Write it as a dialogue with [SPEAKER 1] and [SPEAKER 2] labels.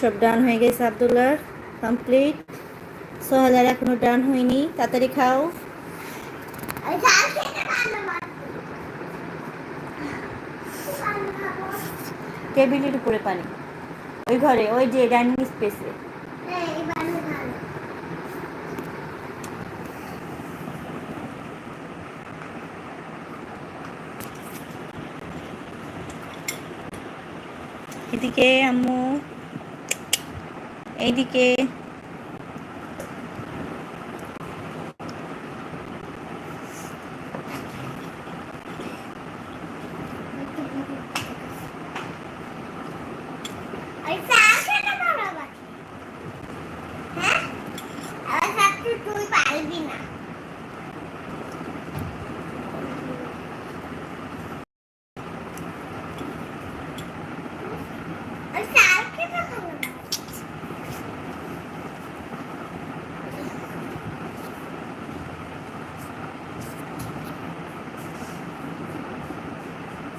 [SPEAKER 1] সব ডান হয়ে গেছে আবদুল্লার কমপ্লিট সোহেলার এখনও ডান হয়নি তাড়াতাড়ি খাও। টেবিলের উপরে পানি ওই ঘরে, ওই যে ডাইনিং স্পেসে। এদিকে আম্মু এইদিকে I